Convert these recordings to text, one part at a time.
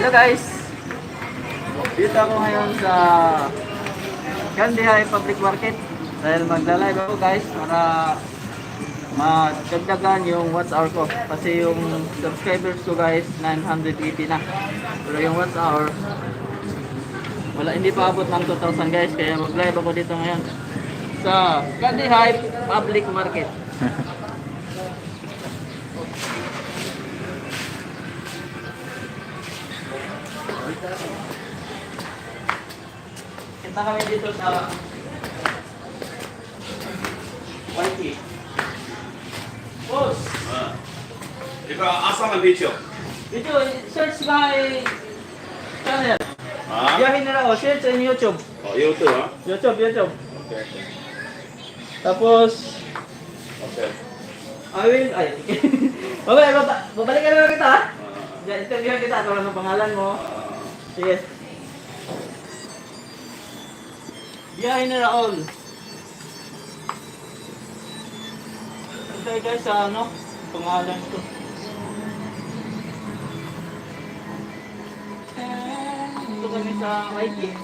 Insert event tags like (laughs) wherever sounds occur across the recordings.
Hello guys! Dito ako ngayon sa Kandihay Public Market dahil magla-live ako guys para madagdagan yung watch hour ko. Kasi yung subscribers ko guys 980 na. Pero yung watch hour wala hindi pa abot ng 2,000 guys. Kaya mag-live ako dito ngayon sa Kandihay Public Market (laughs) Kita kami dito sa Whitey. Boss! Ah. Ikaw, asa ng video? Video, search by channel. Ah? Biyahin nila o, oh, search in YouTube. Oh, YouTube ha? YouTube, YouTube. Okay. Tapos... Okay. I will... Ay, (laughs) okay, babalikan na kita ha? Ah. Uh, Interview kita, ano lang ang pangalan mo. Uh, Sige. Biyahin nila all. Antay guys sa ano, pangalan ko. Ito kami sa. Ayun,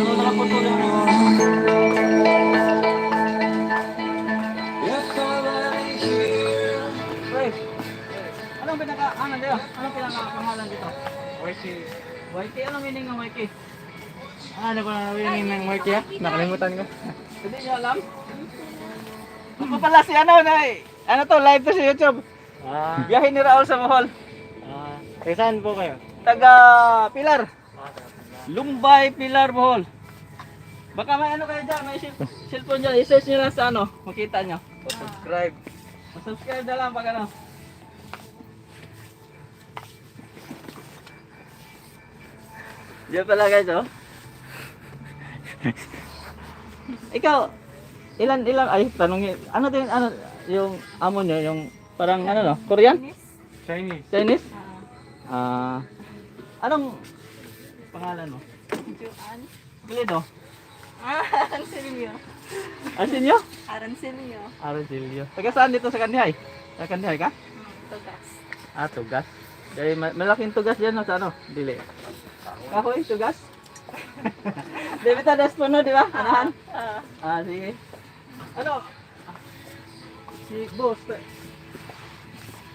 ano nakaputol lang. YK, anong meaning ng YK? Ano ba na meaning ng YK ah? Nakalimutan ko. (laughs) Hindi niyo alam? Ako pala si ano na ano to, live to sa YouTube. Ah, Biyahe ni Raul sa Mohol. ah, eh, saan po kayo? Taga Pilar. Lumbay, Pilar, Bohol. Baka may ano kayo dyan, may cell- cellphone dyan. I-search nyo lang sa ano, makita nyo. Subscribe. Subscribe na lang pag ano. Diyan pala guys, oh. Ikaw, ilan ilan ay tanongin. Ano din ano yung amo niyo yung parang ano no? Korean? Chinese. Chinese? Ah. anong pangalan mo? Juan. Glido. Ah, Arancelio. Niyo? Arancelio. Arancelio. Taga saan dito sa Kandihay? Sa Kandihay ka? Hmm, Tugas. Ah, tugas. Ma- malaking tugas yan no, sa ano? Dili. Kahoy, tugas. Debita Despono, di ba? Anahan? Ah, Ah, sige. Ano? Si boss. eh.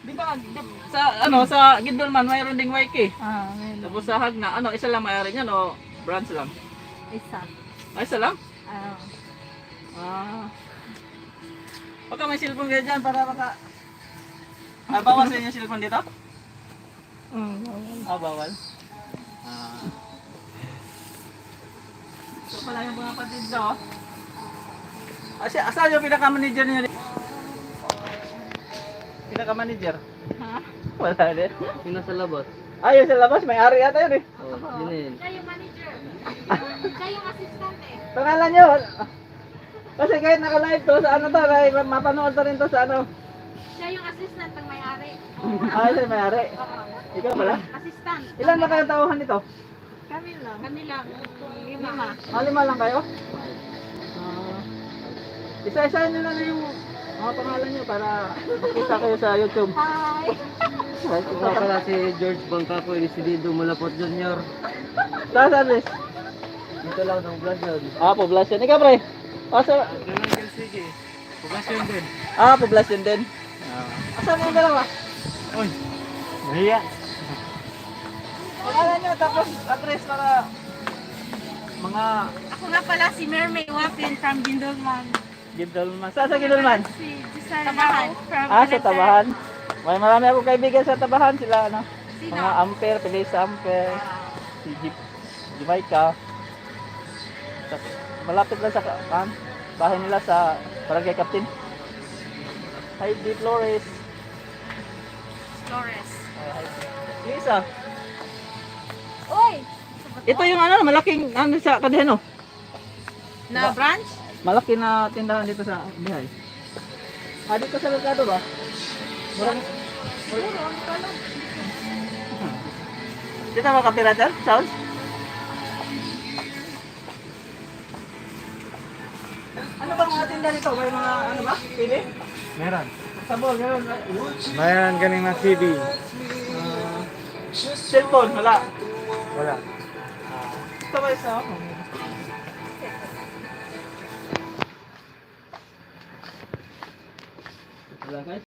Di ba, di- sa ano, sa Gindolman, mayroon ding Waike. ah, meron. Tapos sa Hagna, ano, isa lang mayari niyan o branch lang? Isa. Ay, isa lang? Ah, Ah. Baka may cellphone kayo dyan para baka... Ah, bawal sa inyo yung cellphone dito? mm, bawal. Ah, bawal. Ah. So pala yung mga patid daw. Siya, asan yung pinaka-manager niyo? Pinaka-manager? Ha? Wala din. Yung nasa labas. Ah, yung sa labas, may ari ata yun eh. Oh, yun yun. Siya yung manager. Siya yung assistant eh. Pangalan niyo? Kasi kahit naka-live to sa ano to, kahit mapanood to rin to sa ano. Siya yung assistant ng may-ari. Ah, siya may ari. Oo. Ikaw pala? Assistant. Ilan ba kayo tauhan nito? Kami lang. Kami lang. Lima. Lima. Ah, lima lang kayo? Ah. isa-isahin nyo lang yung mga pangalan nyo para makita kayo sa YouTube. Hi. Ito pala si George Bangkapo, Isidido Malapot Jr. Saan saan, Liz? Dito lang ng Blasyon. Ah, poblasyon. Ikaw, pre? Ah, sa... Ganun sige. Poblasyon din. Ah, poblasyon din. Ah. Asan yung dalawa? Uy, nahiya. Pangalan nyo, tapos address para mga Ako nga pala si Mermaid Wapin from Gindolman. Gindolman. Saan sa Gindolman? Si Giselle Tabahan. From Ah, sa. Tabahan. May marami akong kaibigan sa Tabahan. Sila, ano? Sino? Mga Ampere, Pelisa Ampere, si Jeep, Jamaica. Sa- Malapit lang sa kan, bahay nila sa Barangay Captain. Hi, D. Flores. Flores. Lisa, Uy! ito yung ano, malaking ano sa Kadeno. Na branch? Malaki na tindahan dito sa Bihay. Ah, dito sa Mercado ba? Marang, Siguro, ang kalong. dito ba kapira dyan? Sounds? Ano bang mga tindahan dito? May mga ano ba? Pili? Meron. sabol, gano'n. Mayroon galing na TV. Ah, cellphone, wala. Wala. Ah, ito ba isa? Wala guys.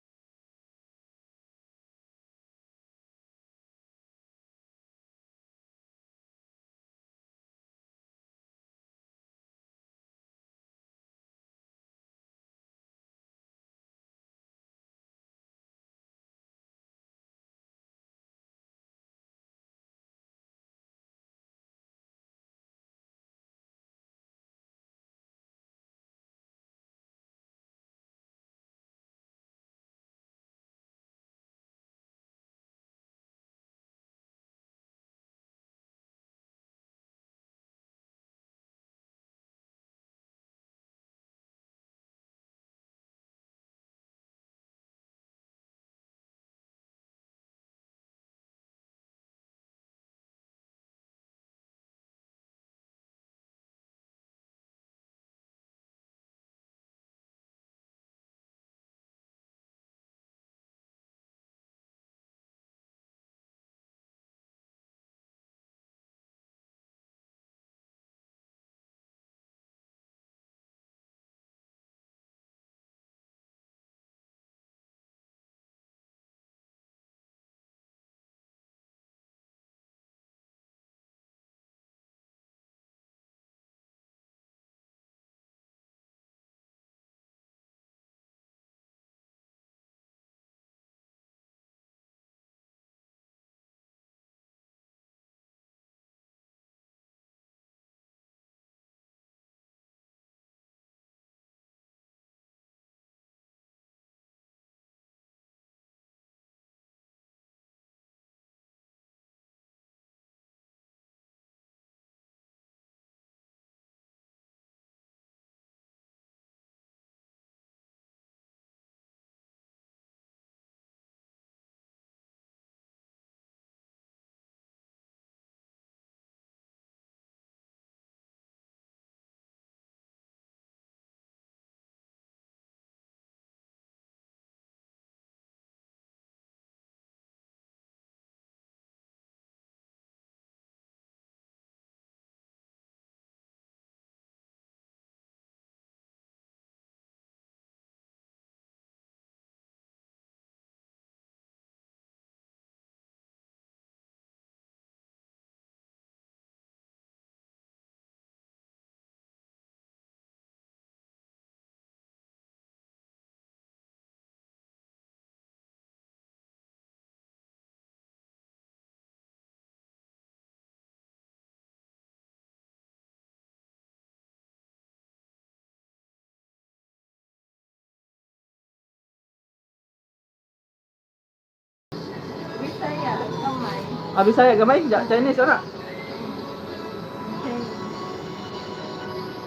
Kamay. Ah, Bisaya, gamay? Ja- Chinese, ano?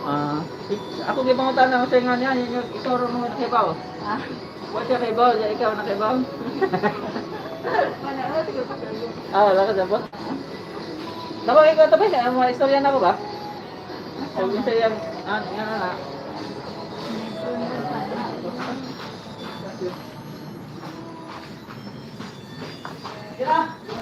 Ah, ako di pangutan na sa nga niya, yung yung ituro mo nakibaw. Ah, Wala siya kibaw, siya ikaw pa kayo. ah, wala ka sabot. Tama, ikaw tapos, ang mga istorya na ko ba? O, siya yung, ah, yan na na.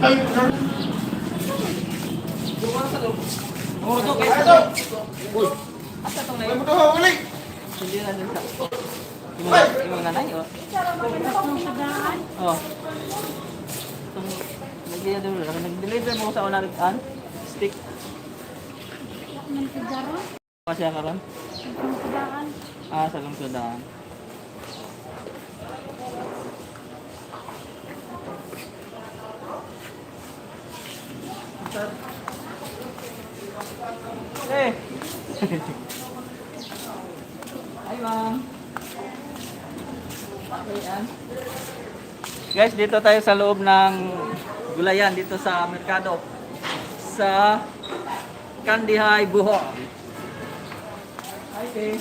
Oh, to kayo. Ito. Uy. Asa tong nayo? Ito, uli. Hindi na dun sa. Yung mga, nanay, oh. Oh. Doon, nag-deliver mo sa unang an, stick. Kasi karon. Ah, sa lungsudan. Eh. Hi, ma'am. Guys, dito tayo sa loob ng gulayan dito sa merkado. Sa Kandihay, Buho. Hi, Kay.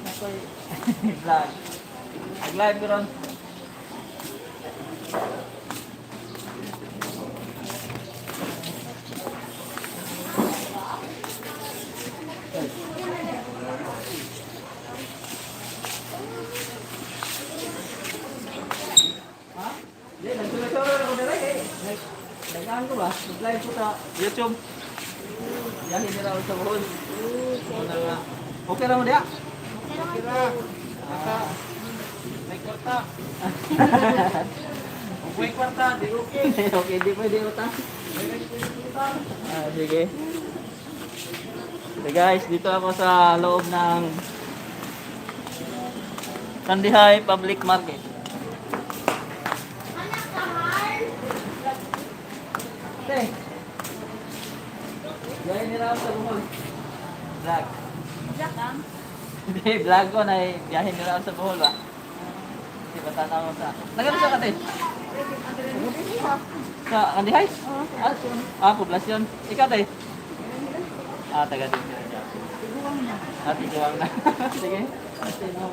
Nakoy (laughs) vlog. Nag-live ko ron. Ha? Hindi, nagsulat-sulat ako na rin eh. Nag- Nag-aan ko ba? Nag-live ko sa YouTube. Sa buhol. Una nga. Okay lang mo diya? Okay lang. Naka, may kwarta. (laughs) May kwarta, di okay. (laughs) okay, di pwede utang. Ah, sige. So guys, dito ako sa loob ng Kandihay Public Market. Nila ako sa buhol. Vlog. Jack lang. Hindi, vlog ko na eh. Biyahin nila ako sa buhol ba? Kasi patanaw ko sa... Nagano sa kate? Sa Kandihay? Ah, ah, poblasyon. Ikaw te? Ah, taga din. Ah, tiguang na. (laughs) Sige. Tagaan na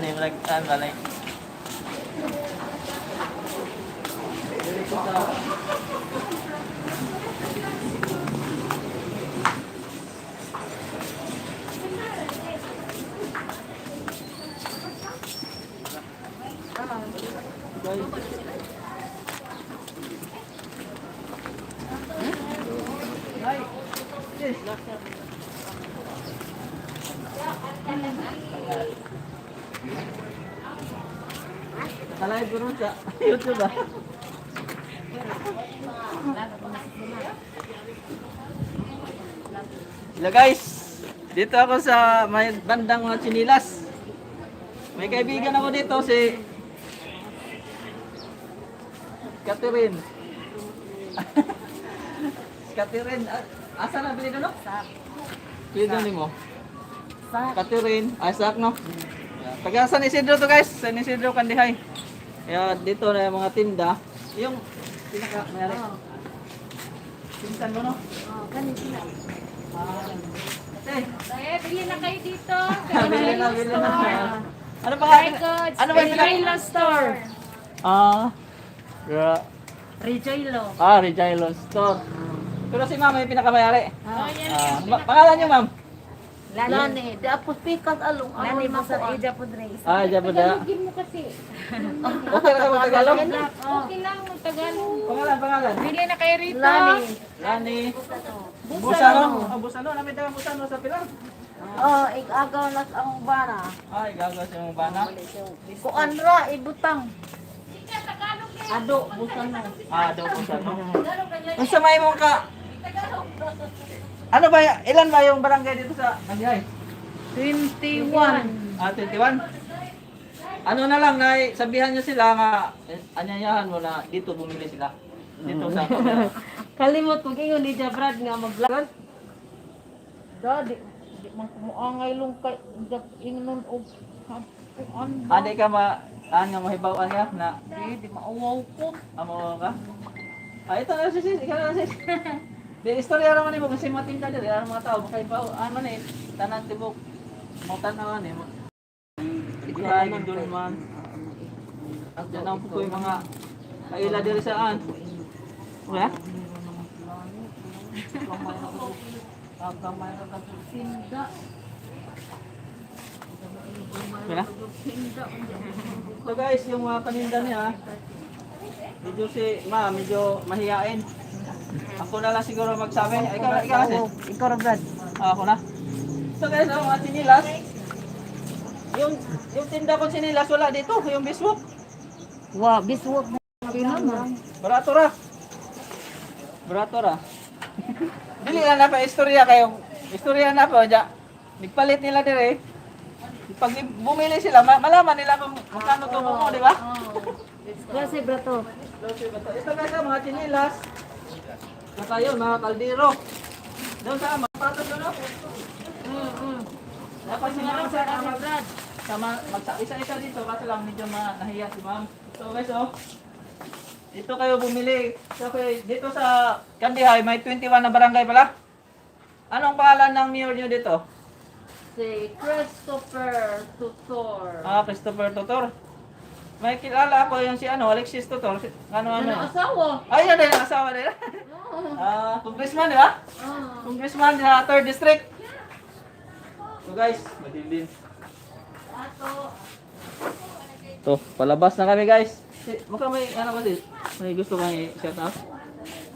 ni vlog. Ah, balay. Dili ko Nakalive ko sa YouTube ah. Hello guys, dito ako sa may bandang mga chinilas. May kaibigan ako dito si Catherine. (laughs) si Catherine, asa na bilhin no? Sa. Bilhin ni mo. Sa. Catherine, ay sak no? Taga San Isidro to guys, San Isidro Kandihay. Kaya dito na yung mga tinda. Yung pinaka mayari. Pinsan mo no? Oh, ganun sila. Ah. Eh, Eh, bili na kayo dito. (laughs) Bili na, bili na. Ano good. Ano ba yung pinaka? Rejoilo Store. Ah. Gra- Rejoilo. ah, Regilo Store. Pero si mama yung pinakamayari. Oh, yan. Ah, pangalan niyo, ma'am? Lani. Di apos pikas along. Lani mo sa Ija Pudres. Ah, diyan po da. Tagalogin mo kasi. (laughs) Okay na ka mo Tagalog? Okay lang Tagalog. Pangalan, pangalan. Bili na kayo rito. Lani. Lani. Busano. Ah, Busano. Namin tayo Busano sa Pilang. Oh, igagaw nas ang bana. Ay, gagawa siya mong bana. Kuan ra ibutang. Ado busano. Ah, daw Busano. Ang samay mo ka. Ano ba, ilan ba yung barangay dito sa Nagyay? 21. Ah, 21? Ano na lang, na sabihan nyo sila nga, eh, anyayahan mo na dito bumili sila. Dito sa (laughs) Kalimot mo ingon ni Jabrad nga mag-vlog. Dadi, di man kumuangay long kay ingnon og kuan. Ade ka ma, an nga mahibawan ka na, Di, di maawaw ko. amo ka? Ah, ito na sis, ikaw na sis. (laughs) Di, istorya naman ni mo, kasi mating ka dito, ano mga tao, makaibaw, ano man eh, tanan tibok, mo tanawan eh. mo- doon man. At yan ang po yung mga kaila diri saan. Wala? Ra. Wala? So guys, yung mga paninda niya, medyo si ma, medyo mahihain. Ako na lang siguro magsabi. Ay, ikaw, ikaw kasi. Ikaw ra Brad. Ah, ako na. So guys, ang mga sinilas, yung, yung tinda ko sinilas, wala dito, yung biswok. Mo. Pinama. Barato ra. Barato ra. Dili lang na pa istorya kayo. Istorya na pa, ja. Nagpalit nila dire. Pag bumili sila, ma- malaman nila kung magkano tubo mo, di ba? Kasi brato. Ito guys, ang mga chinilas. Saka yun, mga kaldero. Doon sa mapatos doon, no? Mm, mm. Dapat si ma'am sa kasi Brad? sama magsa-isa-isa dito kasi lang medyo ma nahiya si ma'am. So guys, oh. Dito kayo bumili. Okay, dito sa Kandihay may 21 na barangay pala. Anong pangalan ng mayor nyo dito? Si Christopher Tutor. Ah, Christopher Tutor. May kilala ako yung si ano, Alexis Tutor. Si- Ano ano? Ano asawa? Ay, yan ang asawa nila. Ah, congressman, di ba? Ah. Congressman sa 3rd District. So guys, matindin. Ato. To, palabas na kami guys. Mukhang may ano kasi, may gusto kang i-shout out.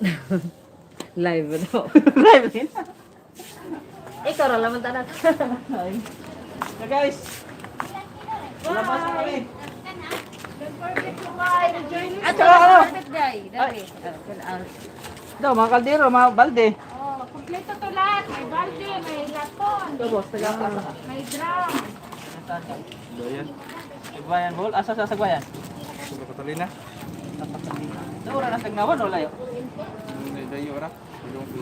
(laughs) Live daw. (laughs) Live din. Ikaw ra laman tanan. (laughs) So guys, palabas na kami. Don't forget to buy the journey. Ato Saka? Dapat day. Dali. Daw, mga kaldero, mga balde. Oh, kompleto to lahat. May balde, may laton, Ito boss, taga kasa. may drum. Doyan. Sagwayan bol, asa sa sagwayan? Sa Catalina. Sa Catalina. Sa ura ng tagnawan o layo?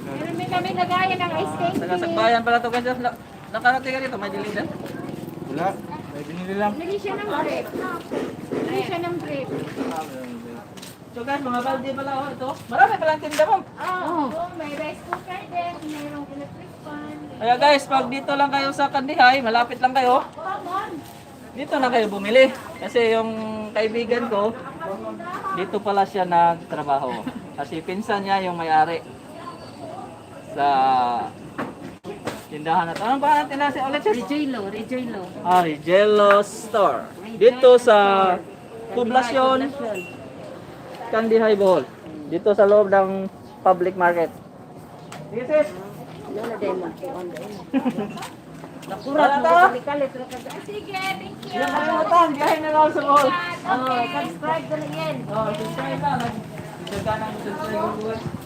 Meron may kami nagaya ng ice Taga candy. sagbayan pala to guys. Na- Nakarating ka dito, may dilidan. Wala, may binili lang. Bili siya ng brief. Bili siya ng brief. So guys, mga balde pala oh, ito. Marami palang tinda ma'am. Oh, oh, may rice cooker din. Mayroong electric fan. Kaya guys, pag dito lang kayo sa Kandihay, malapit lang kayo, dito na kayo bumili. Kasi yung kaibigan ko, dito pala siya nagtrabaho. Kasi pinsan niya yung may-ari sa tindahan na to. Anong pangalan ng tindahan si ulit? sis? Rejoilo, Rejoilo. Ah, Rigello Store. Dito sa poblasyon Kandihay Bohol. Dito sa loob ng public market. Sige sis. Wala day mo. Nakurat mo. Kalit ra ka. Sige, thank you. Hindi nakalimutan, biyahe na lang sa Bohol. Oh, subscribe ka na yan. Oh, subscribe na. Nagdaga na ng subscribe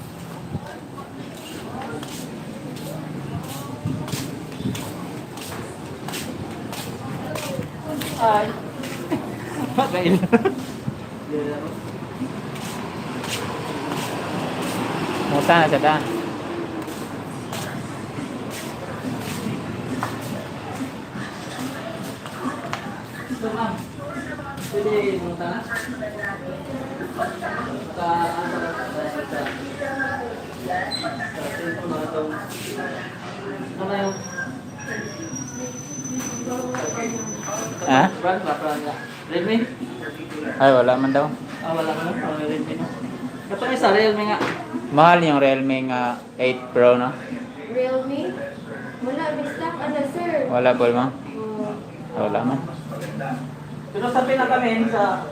ko guys. Ay. Makail. Musta na sa daan? Ito ma'am. Pwede munta na? Sa ano sa sa cellphone mga to. Ano yung Ha? Redmi? Ay, wala man daw. Ah, wala na. Ano Redmi no? Ito isa, Realme nga. Mahal yung Realme nga 8 Pro, no? Realme? Wala, may stock. Ano, sir? Wala po, ma? Wala man. Pero sa pinakamin sa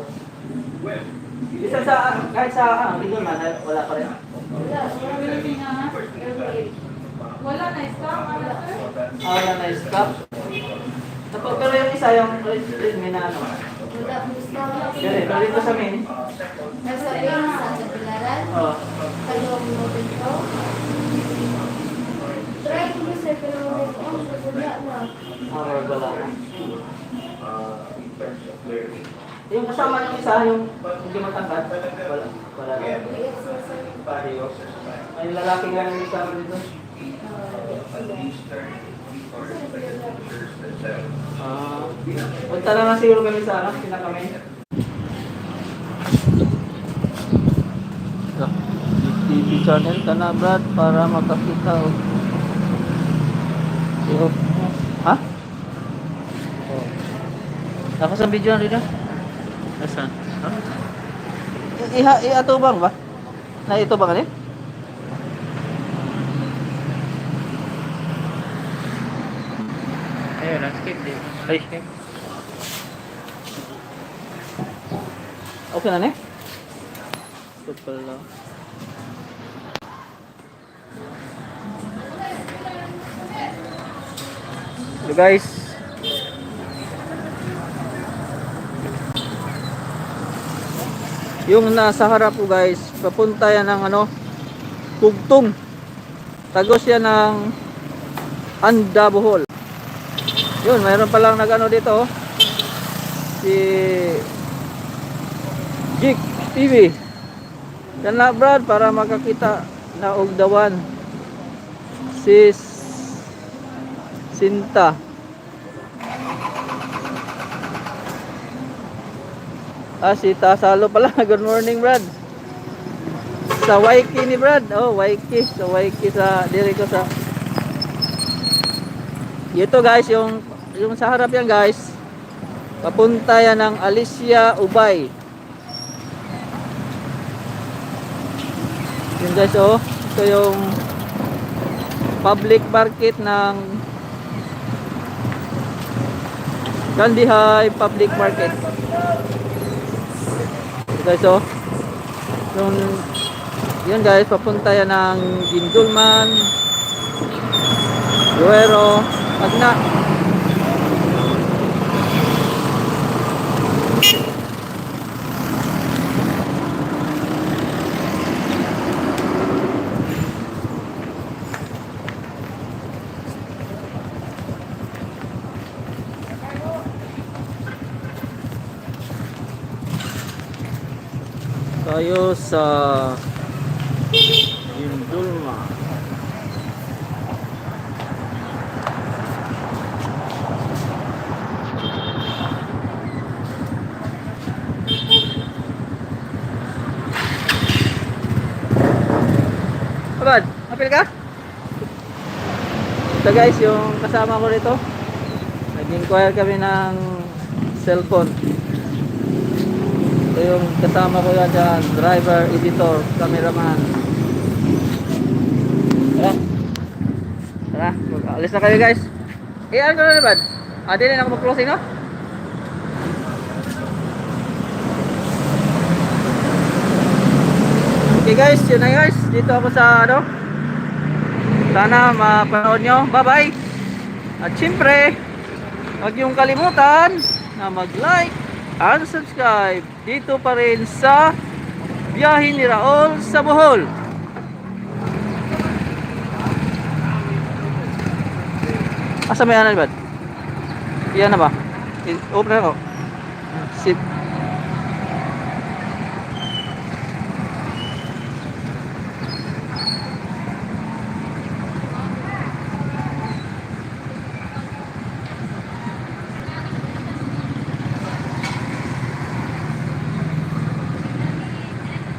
isa sa kahit sa ano, hindi man wala pa rin. Wala, Realme nga. Realme. Wala na stock. Ano, sir? Ah, wala na stop. Tapos pero yung isa yung Redmi na ano. Wala, may eh, pero dito sa main. Nasa Pins, sa Pilaran. Oh, Kalong mo dito. Try ko sir, pero oh, wala na. ah, wala na. Yung kasama yung isa, yung hindi matangkad, wala, wala na. Pareho. May lalaki nga yung kasama dito. Ah, punta lang na siguro kami sa ano, pinakami. TV channel ka na Brad para makakita o. Yo. Ha? Oh. Ako sa video na rin. Nasaan? Ha? Iha, iatubang ba? Na ito ba kani? Ayun, skip din. Ay. Okay na ne? Ito pala. So guys. Yung nasa harap ko guys, papunta yan ng ano, Kugtong. Tagos yan ng Anda Bohol. Yun, mayroon palang nag-ano dito. oh. Si Jig TV. Yan na Brad para makakita naugdawan. Sis Sinta. Ah, si Tasalo pala. (laughs) Good morning, Brad. Sa Waiki ni Brad. Oh, Waiki. Sa Waiki sa diri ko sa Ito guys, yung yung sa harap yan guys. Papunta yan ng Alicia Ubay. Yun guys, oh. Ito yung public market ng Gandhi High Public Market. Ito guys, oh. Yung, yun guys, papunta yan ng Gindulman, Guero, Agna. Tayo sa Gindulma Abad, apil ka? Ito guys, yung kasama ko rito Nag-inquire kami ng cellphone ito yung kasama ko yan dyan, driver, editor, cameraman. Tara. Tara, alis na kayo guys. Eh, ano na naman? Ah, na ako mag-closing no? Okay guys, yun na guys. Dito ako sa ano. Sana mapanood nyo. Bye bye. At syempre, huwag yung kalimutan na mag-like and subscribe dito pa rin sa biyahe ni Raul sa Bohol. Asa may anan ba? Iyan na ba? Open na ako.